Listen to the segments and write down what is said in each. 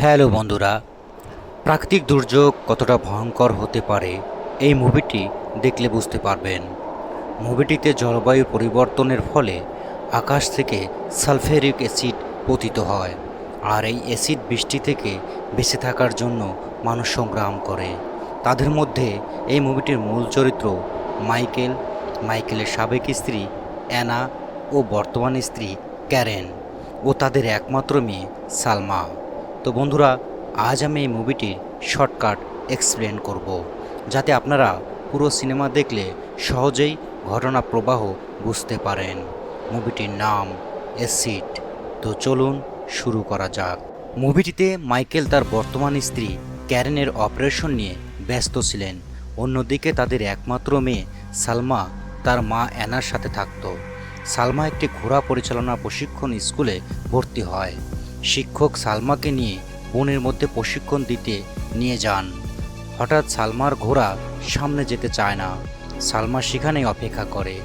Hello বন্ধুরা, প্রাকৃতিক দুর্যোগ কতটা ভয়ঙ্কর হতে পারে এই মুভিটি দেখলে বুঝতে পারবেন। মুভিটিতে জলবায়ু পরিবর্তনের ফলে আকাশ থেকে সালফেরিক অ্যাসিড পতিত হয় আর এই অ্যাসিড বৃষ্টি থেকে বেঁচে থাকার জন্য মানুষ সংগ্রাম করে। তাদের মধ্যে এই মুভিটির মূল চরিত্র মাইকেল, মাইকেলের সাবেক স্ত্রী অ্যানা ও বর্তমান স্ত্রী ক্যারেন ও তাদের একমাত্র মেয়ে সালমা। তো বন্ধুরা, আজ আমি এই মুভিটির শর্টকাট এক্সপ্লেন করব, যাতে আপনারা পুরো সিনেমা দেখলে সহজেই ঘটনা প্রবাহ বুঝতে পারেন। মুভিটির নাম এসিড তো চলুন শুরু করা যাক। মুভিটিতে মাইকেল তার বর্তমান স্ত্রী ক্যারেনের অপারেশন নিয়ে ব্যস্ত ছিলেন। অন্যদিকে তাদের একমাত্র মেয়ে সালমা তার মা অ্যানার সাথে থাকতো। সালমা একটি ঘোড়া পরিচালনা প্রশিক্ষণ স্কুলে ভর্তি হয়। শিক্ষক সালমাকে নিয়ে বনের মধ্যে প্রশিক্ষণ দিতে নিয়ে যান। হঠাৎ সালমার ঘোড়া সামনে যেতে চায় না। সালমা সেখানেই অপেক্ষা করে।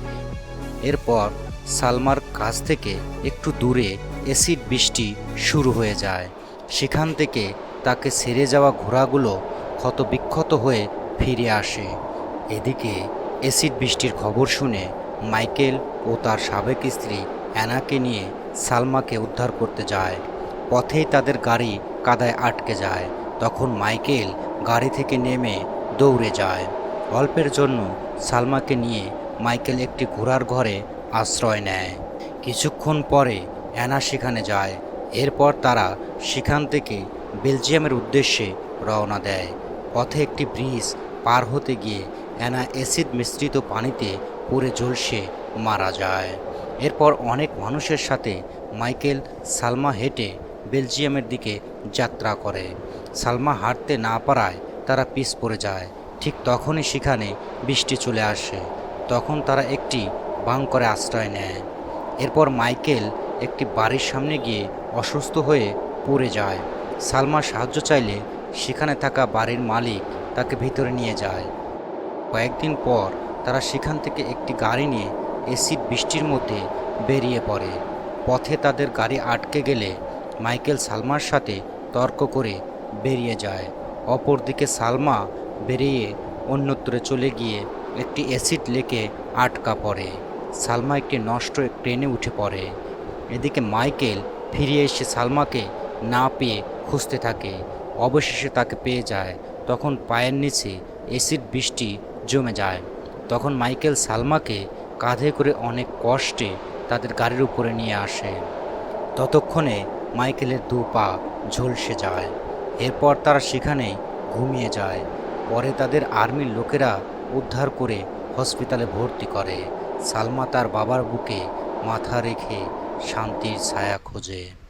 এরপর সালমার কাছ থেকে একটু দূরে অ্যাসিড বৃষ্টি শুরু হয়ে যায়। সেখান থেকে তাকে সেরে যাওয়া ঘোড়াগুলো ক্ষতবিক্ষত হয়ে ফিরে আসে। এদিকে অ্যাসিড বৃষ্টির খবর শুনে মাইকেল ও তার সাবেক স্ত্রী অ্যানাকে নিয়ে সালমাকে উদ্ধার করতে যায়। পথেই তাদের গাড়ি কাদায় আটকে যায়। তখন মাইকেল গাড়ি থেকে নেমে দৌড়ে যায়। অল্পের জন্য সালমাকে নিয়ে মাইকেল একটি ঘোড়ার ঘরে আশ্রয় নেয়। কিছুক্ষণ পরে অ্যানা সেখানে যায়। এরপর তারা সেখান থেকে বেলজিয়ামের উদ্দেশ্যে রওনা দেয়। পথে একটি ব্রিজ পার হতে গিয়ে অ্যানা অ্যাসিড মিশ্রিত পানিতে পড়ে ঝলসে মারা যায়। এরপর অনেক মানুষের সাথে মাইকেল সালমা হেঁটে বেলজিয়ামের দিকে যাত্রা করে। সালমা হাঁটতে না পারায় তারা পিছ পড়ে যায়। ঠিক তখনই সেখানে বৃষ্টি চলে আসে। তখন তারা একটি বাংকরে আশ্রয় নেয়। এরপর মাইকেল একটি বাড়ির সামনে গিয়ে অসুস্থ হয়ে পড়ে যায়। সালমা সাহায্য চাইলে সেখানে থাকা বাড়ির মালিক তাকে ভিতরে নিয়ে যায়। কয়েকদিন পর তারা সেখান থেকে একটি গাড়ি নিয়ে এসিড বৃষ্টির মধ্যে বেরিয়ে পড়ে। পথে তাদের গাড়ি আটকে গেলে মাইকেল সালমার সাথে তর্ক করে বেরিয়ে যায়। অপরদিকে সালমা বেরিয়ে অন্যত্রে চলে গিয়ে একটি অ্যাসিড লেকে আটকা পড়ে। সালমা একটি নষ্ট ট্রেনে উঠে পড়ে। এদিকে মাইকেল ফিরিয়ে এসে সালমাকে না পেয়ে খুঁজতে থাকে। অবশেষে তাকে পেয়ে যায়। তখন পায়ের নিচে অ্যাসিড বৃষ্টি জমে যায়। তখন মাইকেল সালমাকে কাঁধে করে অনেক কষ্টে তাদের গাড়ির উপরে নিয়ে আসে। ততক্ষণে মাইকেলের দু পা ঝলসে যায়। এরপর তারা সেখানে ঘুমিয়ে যায়। পরে তাদের আর্মির লোকেরা উদ্ধার করে হসপিটালে ভর্তি করে। সালমা তার বাবার বুকে মাথা রেখে শান্তির ছায়া খোঁজে।